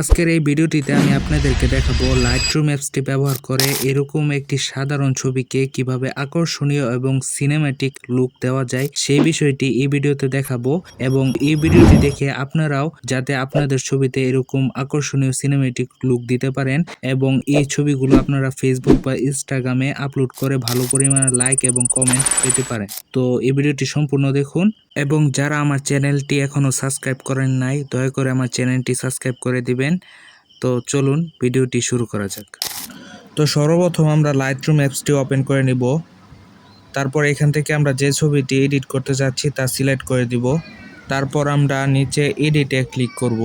আজকের এই ভিডিওটিতে আমি আপনাদেরকে দেখাবো লাইটরুম অ্যাপসটি ব্যবহার করে এরকম একটি সাধারণ ছবিকে কীভাবে আকর্ষণীয় এবং সিনেম্যাটিক লুক দেওয়া যায় সেই বিষয়টি এই ভিডিওতে দেখাবো এবং এই ভিডিওটি দেখে আপনারাও যাতে আপনাদের ছবিতে এরকম আকর্ষণীয় সিনেম্যাটিক লুক দিতে পারেন এবং এই ছবিগুলো আপনারা ফেসবুক বা ইনস্টাগ্রামে আপলোড করে ভালো পরিমাণে লাইক এবং কমেন্ট পেতে পারেন। তো এই ভিডিওটি সম্পূর্ণ দেখুন এবং যারা আমার চ্যানেলটি এখনও সাবস্ক্রাইব করেন নাই, দয়া করে আমার চ্যানেলটি সাবস্ক্রাইব করে দিবেন। তো চলুন ভিডিওটি শুরু করা যাক। তো সর্বপ্রথম আমরা লাইটরুম অ্যাপসটি ওপেন করে নিব। তারপর এখান থেকে আমরা যে ছবিটি এডিট করতে যাচ্ছি তা সিলেক্ট করে দিব। তারপর আমরা নিচে এডিটে ক্লিক করব।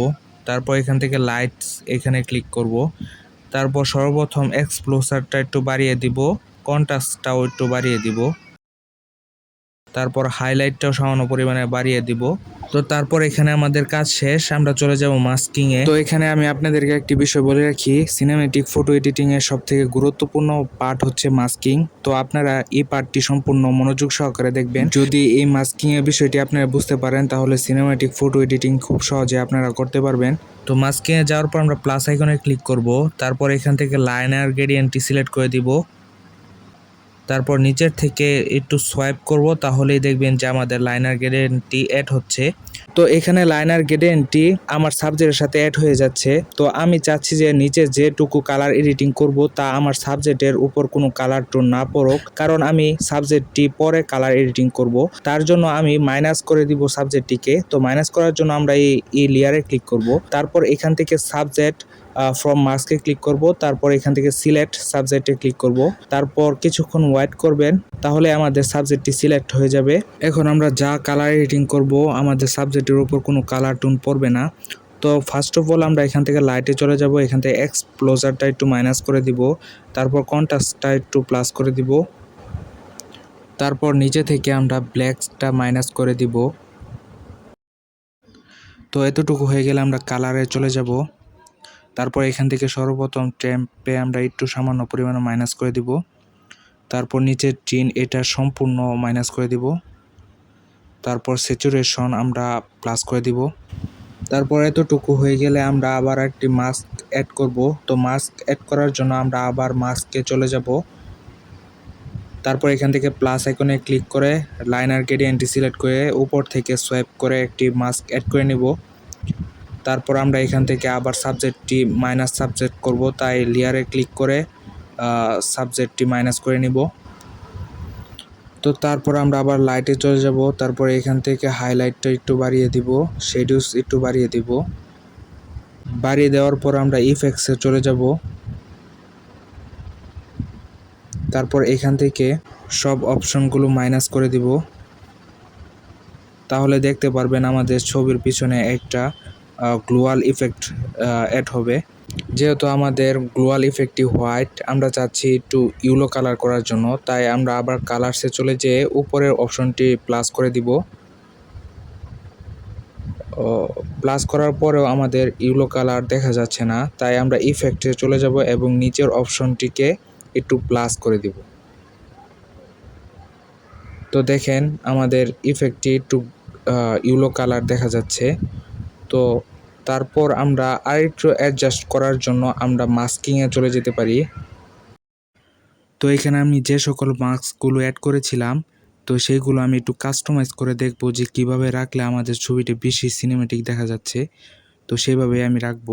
তারপর এখান থেকে লাইটস এখানে ক্লিক করব। তারপর সর্বপ্রথম এক্সপ্লোসারটা একটু বাড়িয়ে দিব। কন্ট্রাস্টটাও একটু বাড়িয়ে দিব। তারপর হাইলাইটটাও সামান্য পরিমাণে বাড়িয়ে দিব। তো তারপর এখানে আমাদের কাজ শেষ, আমরা চলে যাব মাস্কিং এ। তো এখানে আমি আপনাদেরকে একটি বিষয় বলে রাখি সিনেমেটিক ফটো এডিটিং এর সব থেকে গুরুত্বপূর্ণ পার্ট হচ্ছে মাস্কিং তো আপনারা এই পার্টটি সম্পূর্ণ মনোযোগ সহকারে দেখবেন। যদি এই মাস্কিং এর বিষয়টি আপনারা বুঝতে পারেন, তাহলে সিনেমেটিক ফটো এডিটিং খুব সহজে আপনারা করতে পারবেন। তো মাস্কিং এ যাওয়ার পর আমরা প্লাস আইকনে ক্লিক করব, তারপর এখান থেকে লাইনার গ্রেডিয়েন্টটি সিলেক্ট করে দিব। তারপর নিচের থেকে একটু সোয়াইপ করব, তাহলেই দেখবেন যে আমাদের লাইনার গ্রেডেন্টটি অ্যাড হচ্ছে। তো এখানে লাইনার গ্রেডেন্টটি আমার সাবজেক্টের সাথে অ্যাড হয়ে যাচ্ছে। তো আমি চাচ্ছি যে নিচে যেটুকু কালার এডিটিং করব, তা আমার সাবজেক্টের উপর কোনো কালার টোন না পড়ুক, কারণ আমি সাবজেক্টটি পরে কালার এডিটিং করব। তার জন্য আমি মাইনাস করে দিব সাবজেক্টটিকে তো মাইনাস করার জন্য আমরা এই লেয়ারে ক্লিক করব। তারপর এখান থেকে সাবজেক্ট ফ্রম মাস্কে ক্লিক করব, তারপর এখান থেকে সিলেক্ট সাবজেক্টে ক্লিক করব। তারপর কিছুক্ষণ ওয়েট করবেন, তাহলে আমাদের সাবজেক্টটি সিলেক্ট হয়ে যাবে। এখন আমরা যা কালার এডিটিং করব, আমাদের সাবজেক্টের উপর কোনো কালার টোন পড়বে না। তো ফার্স্ট অফ অল আমরা এখান থেকে লাইটে চলে যাব, এখান থেকে এক্সপ্লোজারটা একটু মাইনাস করে দিব, তারপর কন্ট্রাস্টটা একটু প্লাস করে দিব। তারপর নিচে থেকে আমরা ব্ল্যাকটা মাইনাস করে দিব। তো এতটুকু হয়ে গেলে আমরা কালারে চলে যাব। তারপর এখান থেকে সর্বপ্রথম ট্যাম্পে আমরা একটু সামান্য পরিমাণে মাইনাস করে দিব। তারপর নিচের টিন এটা সম্পূর্ণ মাইনাস করে দিব। তারপর স্যাচুরেশন আমরা প্লাস করে দিব। তারপর এতটুকু হয়ে গেলে আমরা আবার একটি মাস্ক অ্যাড করব। তো মাস্ক অ্যাড করার জন্য আমরা আবার মাস্কে চলে যাব। তারপর এখান থেকে প্লাস আইকনে ক্লিক করে লাইনার গ্রেডিয়েন্টটি সিলেক্ট করে উপর থেকে সোয়াইপ করে একটি মাস্ক অ্যাড করে নিব। তারপর আমরা এখান থেকে আবার সাবজেক্টটি মাইনাস সাবজেক্ট করব। তাই লেয়ারে ক্লিক করে সাবজেক্টটি মাইনাস করে নিব। তো তারপর আমরা আবার লাইটে চলে যাব। তারপর এখান থেকে হাইলাইটটা একটু বাড়িয়ে দিব শেডিউস একটু বাড়িয়ে দিব। বাড়িয়ে দেওয়ার পর আমরা ইফেক্টসে চলে যাব। তারপর এখান থেকে সব অপশনগুলো মাইনাস করে দিব। তাহলে দেখতে পারবেন আমাদের ছবির পিছনে একটা গ্লোয়াল ইফেক্ট অ্যাড হবে। যেহেতু আমাদের গ্লোয়াল ইফেক্টটি হোয়াইট আমরা চাচ্ছি একটু ইউলো কালার করার জন্য। তাই আমরা আবার কালারসে চলে যেয়ে উপরের অপশনটি প্লাস করে দিব। প্লাস করার পরেও আমাদের ইউলো কালার দেখা যাচ্ছে না। তাই আমরা ইফেক্টে চলে যাব এবং নিচের অপশনটিকে একটু প্লাস করে দিব। তো দেখেন, আমাদের ইফেক্টটি একটু ইউলো কালার দেখা যাচ্ছে। তো তারপর আমরা আরেকটু অ্যাডজাস্ট করার জন্য আমরা মাস্কিংয়ে চলে যেতে পারি। তো এখানে আমি যে সকল মাস্কগুলো অ্যাড করেছিলাম, তো সেইগুলো আমি একটু কাস্টমাইজ করে দেখব যে কীভাবে রাখলে আমাদের ছবিটি বেশি সিনেমেটিক দেখা যাচ্ছে। তো সেইভাবে আমি রাখব।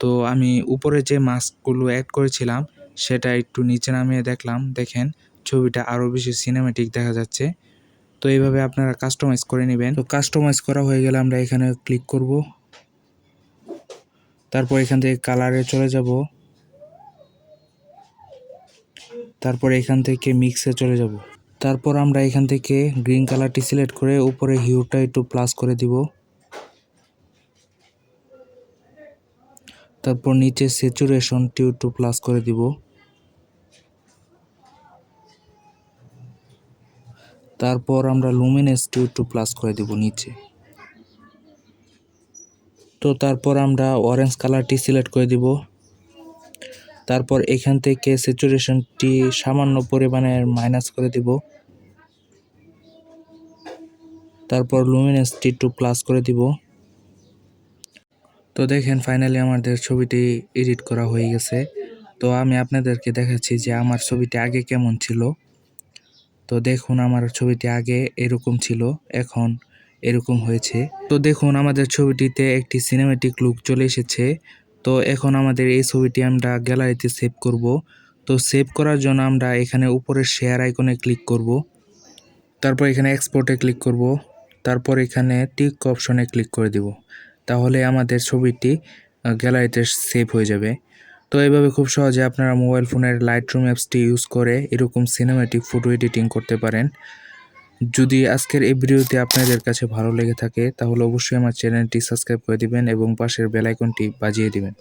তো আমি উপরে যে মাস্কগুলো অ্যাড করেছিলাম, সেটা একটু নিচে নামিয়ে দেখলাম। দেখেন, ছবিটা আরও বেশি সিনেমেটিক দেখা যাচ্ছে। তো এইভাবে আপনারা কাস্টমাইজ করে নেবেন। তো কাস্টমাইজ করা হয়ে গেলে আমরা এখানে ক্লিক করব। তারপর এখান থেকে কালারে চলে যাব। তারপর এখান থেকে মিক্সে চলে যাব। তারপর আমরা এখান থেকে গ্রিন কালারটি সিলেক্ট করে উপরে হিউটা একটু প্লাস করে দিব। তারপর নিচে স্যাচুরেশনটি একটু প্লাস করে দিব। তারপর আমরা লুমিনেসটি একটু প্লাস করে দিব নিচে। তো তারপর আমরা অরেঞ্জ কালারটি সিলেক্ট করে দিব। তারপর এখান থেকে স্যাচুরেশনটি সামান্য পরিমাণে মাইনাস করে দিব। তারপর লুমিনেসটি একটু প্লাস করে দিব। তো দেখেন ফাইনালি আমাদের ছবিটি এডিট করা হয়ে গেছে। তো আমি আপনাদেরকে দেখাচ্ছি যে আমার ছবিটি আগে কেমন ছিল। তো দেখুন আমার ছবিটি আগে এরকম ছিল, এখন এরকম হয়েছে। তো দেখুন আমাদের ছবিটিতে একটি সিনেমেটিক লুক চলে এসেছে। তো এখন আমাদের এই ছবিটি আমরা গ্যালারিতে সেভ করব। তো সেভ করার জন্য আমরা এখানে উপরের শেয়ার আইকনে ক্লিক করব। তারপর এখানে এক্সপোর্টে ক্লিক করব। তারপর এখানে টিক অপশনে ক্লিক করে দিব। তাহলে আমাদের ছবিটি গ্যালারিতে সেভ হয়ে যাবে। তো এইভাবে খুব সহজে আপনারা মোবাইল ফোনের লাইট রুম অ্যাপসটি ইউজ করে এরকম সিনেমেটিক ফটো এডিটিং করতে পারেন। যদি আজকের এই ভিডিওটি আপনাদের কাছে ভালো লেগে থাকে, তাহলে অবশ্যই আমার চ্যানেলটি সাবস্ক্রাইব করে দিবেন এবং পাশের বেলাইকনটি বাজিয়ে দিবেন।